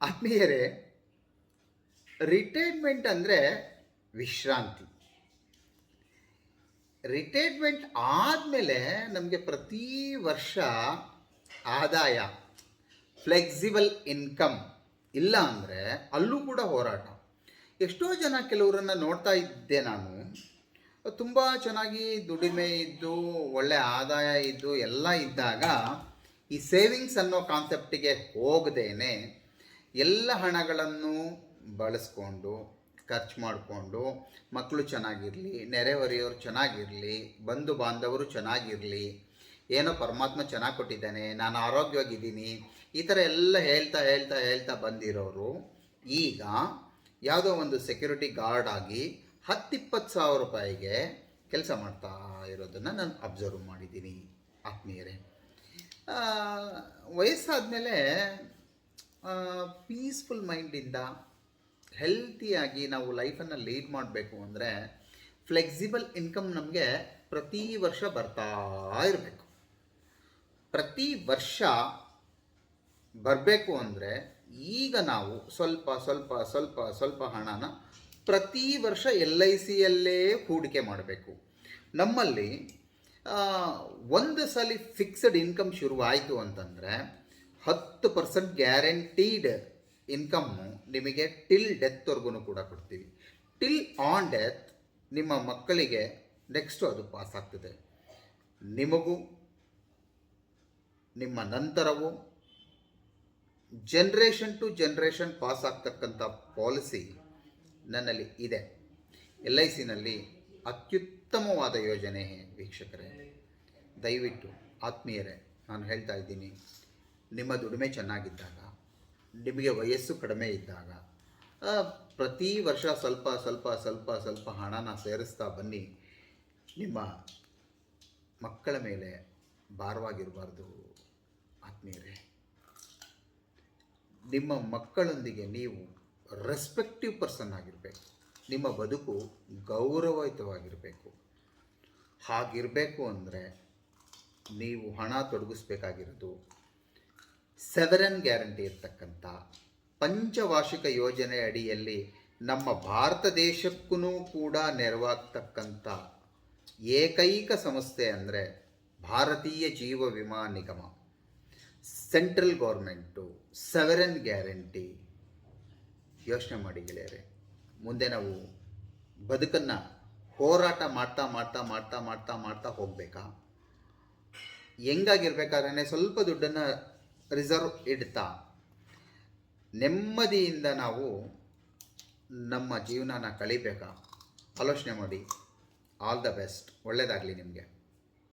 ಆತ್ಮೀಯರೇ ರಿಟೈರ್ಮೆಂಟ್ ಅಂದರೆ ವಿಶ್ರಾಂತಿ. ರಿಟೈರ್ಮೆಂಟ್ ಆದಮೇಲೆ ನಮಗೆ ಪ್ರತಿ ವರ್ಷ ಆದಾಯ ಫ್ಲೆಕ್ಸಿಬಲ್ ಇನ್ಕಮ್ ಇಲ್ಲ ಅಂದರೆ ಅಲ್ಲೂ ಕೂಡ ಹೋರಾಟ. ಎಷ್ಟೋ ಜನ ಕೆಲವರನ್ನು ನೋಡ್ತಾ ಇದ್ದೆ ನಾನು. ತುಂಬ ಚೆನ್ನಾಗಿ ದುಡಿಮೆ ಇದ್ದು, ಒಳ್ಳೆ ಆದಾಯ ಇದ್ದು, ಎಲ್ಲ ಇದ್ದಾಗ ಈ ಸೇವಿಂಗ್ಸ್ ಅನ್ನೋ ಕಾನ್ಸೆಪ್ಟಿಗೆ ಹೋಗದೇನೆ ಎಲ್ಲ ಹಣಗಳನ್ನು ಬಳಸ್ಕೊಂಡು, ಖರ್ಚು ಮಾಡಿಕೊಂಡು ಮಕ್ಕಳು ಚೆನ್ನಾಗಿರಲಿ, ನೆರೆಹೊರೆಯವರು ಚೆನ್ನಾಗಿರಲಿ, ಬಂಧು ಬಾಂಧವರು ಚೆನ್ನಾಗಿರಲಿ, ಏನೋ ಪರಮಾತ್ಮ ಚೆನ್ನಾಗಿ ಕೊಟ್ಟಿದ್ದಾನೆ, ನಾನು ಆರೋಗ್ಯವಾಗಿದ್ದೀನಿ, ಈ ಥರ ಎಲ್ಲ ಹೇಳ್ತಾ ಹೇಳ್ತಾ ಹೇಳ್ತಾ ಬಂದಿರೋರು, ಈಗ ಯಾವುದೋ ಒಂದು ಸೆಕ್ಯೂರಿಟಿ ಗಾರ್ಡ್ ಆಗಿ ಹತ್ತಿಪ್ಪತ್ತು ಸಾವಿರ ರೂಪಾಯಿಗೆ ಕೆಲಸ ಮಾಡ್ತಾ ಇರೋದನ್ನು ನಾನು ಅಬ್ಸರ್ವ್ ಮಾಡಿದ್ದೀನಿ, ಆತ್ಮೀಯರೇ. ವಯಸ್ಸಾದಮೇಲೆ ಪೀಸ್ಫುಲ್ ಮೈಂಡಿಂದ ಹೆಲ್ತಿಯಾಗಿ ನಾವು ಲೈಫನ್ನು ಲೀಡ್ ಮಾಡಬೇಕು ಅಂದರೆ ಫ್ಲೆಕ್ಸಿಬಲ್ ಇನ್ಕಮ್ ನಮಗೆ ಪ್ರತಿ ವರ್ಷ ಬರ್ತಾ ಇರಬೇಕು. ಪ್ರತಿ ವರ್ಷ ಬರಬೇಕು ಅಂದರೆ ಈಗ ನಾವು ಸ್ವಲ್ಪ ಸ್ವಲ್ಪ ಸ್ವಲ್ಪ ಸ್ವಲ್ಪ ಹಣನ ಪ್ರತಿ ವರ್ಷ ಎಲ್ ಐ ಸಿಯಲ್ಲೇ ಹೂಡಿಕೆ ಮಾಡಬೇಕು. ನಮ್ಮಲ್ಲಿ ಒಂದು ಸಲ ಫಿಕ್ಸ್ಡ್ ಇನ್ಕಮ್ ಶುರುವಾಯಿತು ಅಂತಂದರೆ ಹತ್ತು ಪರ್ಸೆಂಟ್ ಗ್ಯಾರಂಟೀಡ್ ಇನ್ಕಮ್ಮು ನಿಮಗೆ ಟಿಲ್ ಡೆತ್ವರೆಗೂ ಕೂಡ ಕೊಡ್ತೀವಿ. ಟಿಲ್ ಆನ್ ಡೆತ್ ನಿಮ್ಮ ಮಕ್ಕಳಿಗೆ ನೆಕ್ಸ್ಟು ಅದು ಪಾಸ್ ಆಗ್ತದೆ. ನಿಮಗೂ, ನಿಮ್ಮ ನಂತರವೂ ಜನ್ರೇಷನ್ ಟು ಜನ್ರೇಷನ್ ಪಾಸ್ ಆಗ್ತಕ್ಕಂಥ ಪಾಲಿಸಿ ನನ್ನಲ್ಲಿ ಇದೆ. ಎಲ್ ಐ ಸಿನಲ್ಲಿ ಅತ್ಯುತ್ತಮವಾದ ಯೋಜನೆ ವೀಕ್ಷಕರೇ, ದಯವಿಟ್ಟು ಆತ್ಮೀಯರೇ, ನಾನು ಹೇಳ್ತಾ ಇದ್ದೀನಿ ನಿಮ್ಮ ದುಡಿಮೆ ಚೆನ್ನಾಗಿದ್ದಾಗ, ನಿಮಗೆ ವಯಸ್ಸು ಕಡಿಮೆ ಇದ್ದಾಗ ಪ್ರತಿ ವರ್ಷ ಸ್ವಲ್ಪ ಸ್ವಲ್ಪ ಸ್ವಲ್ಪ ಸ್ವಲ್ಪ ಹಣನ ಸೇರಿಸ್ತಾ ಬನ್ನಿ. ನಿಮ್ಮ ಮಕ್ಕಳ ಮೇಲೆ ಭಾರವಾಗಿರಬಾರ್ದು, ಆತ್ಮೀಯರೇ. ನಿಮ್ಮ ಮಕ್ಕಳೊಂದಿಗೆ ನೀವು ರೆಸ್ಪೆಕ್ಟಿವ್ ಪರ್ಸನ್ ಆಗಿರಬೇಕು. ನಿಮ್ಮ ಬದುಕು ಗೌರವಯುತವಾಗಿರಬೇಕು. ಹಾಗಿರಬೇಕು ಅಂದರೆ, ನೀವು ಹಣ ತೊಡಗಿಸ್ಬೇಕಾಗಿರೋದು ಸೆವೆರನ್ ಗ್ಯಾರಂಟಿ ಇರ್ತಕ್ಕಂಥ ಪಂಚವಾರ್ಷಿಕ ಯೋಜನೆ ಅಡಿಯಲ್ಲಿ ನಮ್ಮ ಭಾರತ ದೇಶಕ್ಕೂ ಕೂಡ ನೆರವಾಗ್ತಕ್ಕಂಥ ಏಕೈಕ ಸಂಸ್ಥೆ ಅಂದರೆ ಭಾರತೀಯ ಜೀವ ವಿಮಾ ನಿಗಮ. ಸೆಂಟ್ರಲ್ ಗೌರ್ಮೆಂಟು ಸೆವೆರನ್ ಗ್ಯಾರಂಟಿ ಯೋಚನೆ ಮಾಡಿ ಗೆಳೆಯರೆ, ಮುಂದೆ ನಾವು ಬದುಕನ್ನು ಹೋರಾಟ ಮಾಡ್ತಾ ಮಾಡ್ತಾ ಮಾಡ್ತಾ ಮಾಡ್ತಾ ಮಾಡ್ತಾ ಹೋಗಬೇಕಾ? ಹೆಂಗಾಗಿರ್ಬೇಕಾದ್ರೆ ಸ್ವಲ್ಪ ದುಡ್ಡನ್ನು ರಿಸರ್ವ್ ಇಡ್ತಾ. ನೆಮ್ಮದಿಯಿಂದ ನಾವು ನಮ್ಮ ಜೀವನನ ಕಳಿಬೇಕಾ? ಆಲೋಚನೆ ಮಾಡಿ. ಆಲ್ ದ ಬೆಸ್ಟ್ ಒಳ್ಳೆಯದಾಗಲಿ ನಿಮಗೆ.